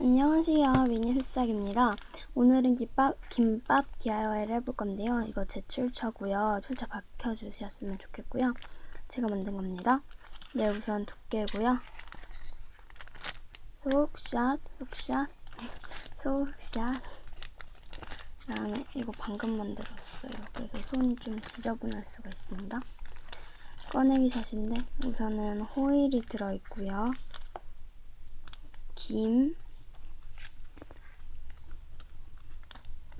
안녕하세요. 미니 새싹입니다. 오늘은 김밥, 김밥 DIY를 해볼 건데요. 이거 제 출처고요. 출처 밝혀주셨으면 좋겠고요. 제가 만든 겁니다. 네, 우선 두께고요. 속샷, 속샷, 속샷. 그다음에 이거 방금 만들었어요. 그래서 손이 좀 지저분할 수가 있습니다. 꺼내기 샷인데 우선은 호일이 들어있고요. 김,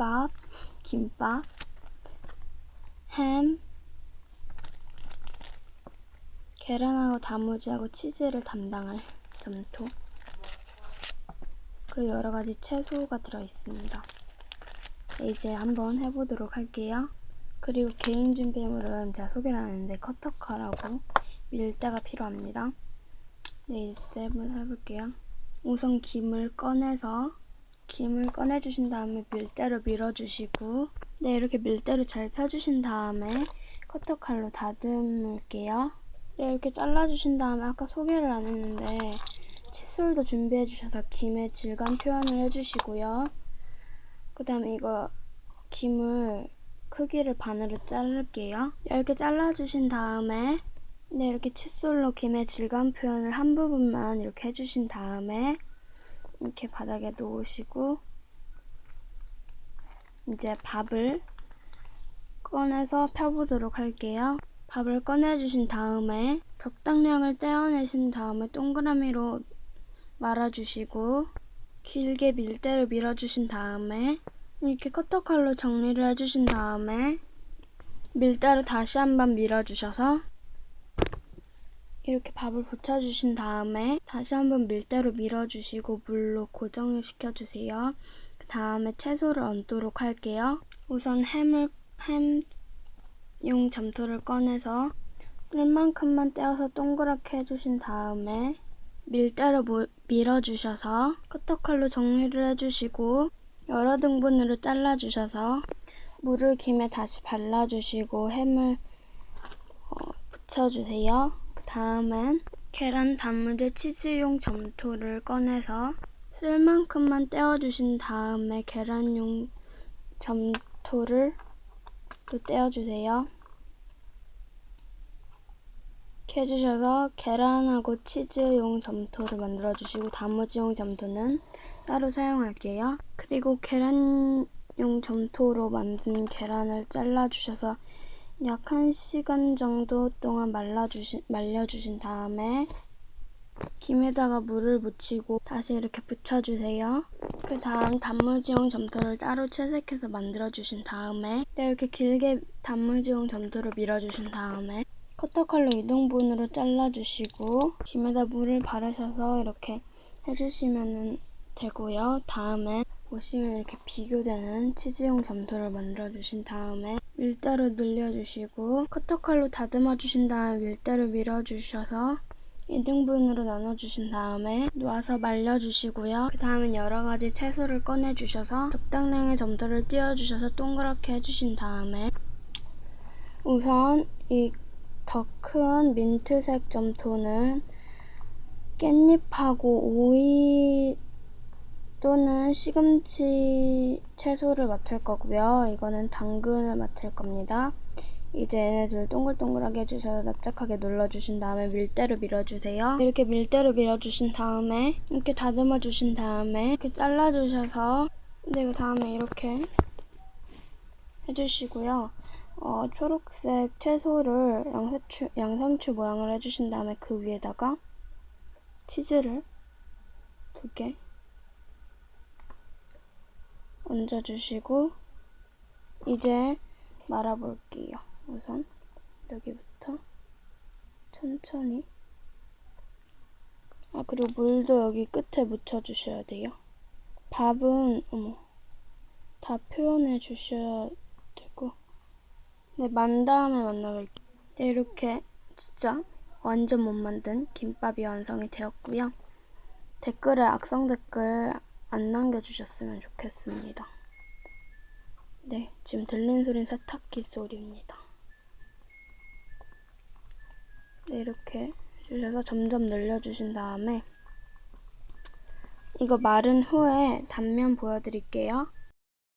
밥, 김밥, 햄, 계란하고 단무지하고 치즈를 담당할 점토, 그리고 여러 가지 채소가 들어있습니다. 네, 이제 한번 해보도록 할게요. 그리고 개인 준비물은 제가 소개를 안 했는데 커터칼하고 밀대가 필요합니다. 네, 이제 한번 해볼게요. 우선 김을 꺼내서 김을 꺼내주신 다음에 밀대로 밀어주시고 네 이렇게 밀대로 잘 펴주신 다음에 커터칼로 다듬을게요. 네 이렇게 잘라주신 다음에 아까 소개를 안 했는데 칫솔도 준비해 주셔서 김의 질감 표현을 해주시고요. 그 다음에 이거 김을 크기를 반으로 자를게요. 이렇게 잘라주신 다음에 네, 이렇게 칫솔로 김의 질감 표현을 한 부분만 이렇게 해주신 다음에 이렇게 바닥에 놓으시고 이제 밥을 꺼내서 펴보도록 할게요. 밥을 꺼내주신 다음에 적당량을 떼어내신 다음에 동그라미로 말아주시고 길게 밀대로 밀어주신 다음에 이렇게 커터칼로 정리를 해주신 다음에 밀대로 다시 한번 밀어주셔서 이렇게 밥을 붙여주신 다음에 다시 한번 밀대로 밀어주시고 물로 고정을 시켜주세요. 그 다음에 채소를 얹도록 할게요. 우선 햄을 햄용 점토를 꺼내서 쓸 만큼만 떼어서 동그랗게 해주신 다음에 밀대로 모, 밀어주셔서 커터칼로 정리를 해주시고 여러 등분으로 잘라주셔서 물을 김에 다시 발라주시고 햄을 어, 붙여주세요. 그 다음엔 계란, 단무지, 치즈용 점토를 꺼내서 쓸 만큼만 떼어주신 다음에 계란용 점토를 또 떼어주세요. 이렇게 해주셔서 계란하고 치즈용 점토를 만들어주시고 단무지용 점토는 따로 사용할게요. 그리고 계란용 점토로 만든 계란을 잘라주셔서 약 1시간 정도 동안 말라주신, 말려주신 다음에 김에다가 물을 묻히고 다시 이렇게 붙여주세요. 그 다음 단무지용 점토를 따로 채색해서 만들어주신 다음에 이렇게 길게 단무지용 점토를 밀어주신 다음에 커터칼로 이등분으로 잘라주시고 김에다 물을 바르셔서 이렇게 해주시면 되고요. 다음에 보시면 이렇게 비교되는 치즈용 점토를 만들어주신 다음에 밀대로 늘려주시고 커터칼로 다듬어 주신 다음에 밀대로 밀어주셔서 2등분으로 나눠주신 다음에 놓아서 말려주시고요. 그 다음엔 여러가지 채소를 꺼내주셔서 적당량의 점토를 띄워주셔서 동그랗게 해주신 다음에 우선 이 더 큰 민트색 점토는 깻잎하고 오이 또는 시금치 채소를 맡을 거고요. 이거는 당근을 맡을 겁니다. 이제 얘네들 동글동글하게 해주셔서 납작하게 눌러주신 다음에 밀대로 밀어주세요. 이렇게 밀대로 밀어주신 다음에 이렇게 다듬어 주신 다음에 이렇게 잘라주셔서 이제 그 다음에 이렇게 해주시고요. 어, 초록색 채소를 양상추, 양상추 모양을 해주신 다음에 그 위에다가 치즈를 두 개 얹어주시고 이제 말아볼게요. 우선 여기부터 천천히 아 그리고 물도 여기 끝에 묻혀주셔야 돼요. 밥은 어머 다 표현해 주셔야 되고 네, 만 다음에 만나볼게요. 네, 이렇게 진짜 완전 못 만든 김밥이 완성이 되었고요. 댓글에 악성 댓글 안 남겨주셨으면 좋겠습니다. 네, 지금 들린 소리는 세탁기 소리입니다. 네, 이렇게 해주셔서 점점 늘려주신 다음에 이거 마른 후에 단면 보여드릴게요.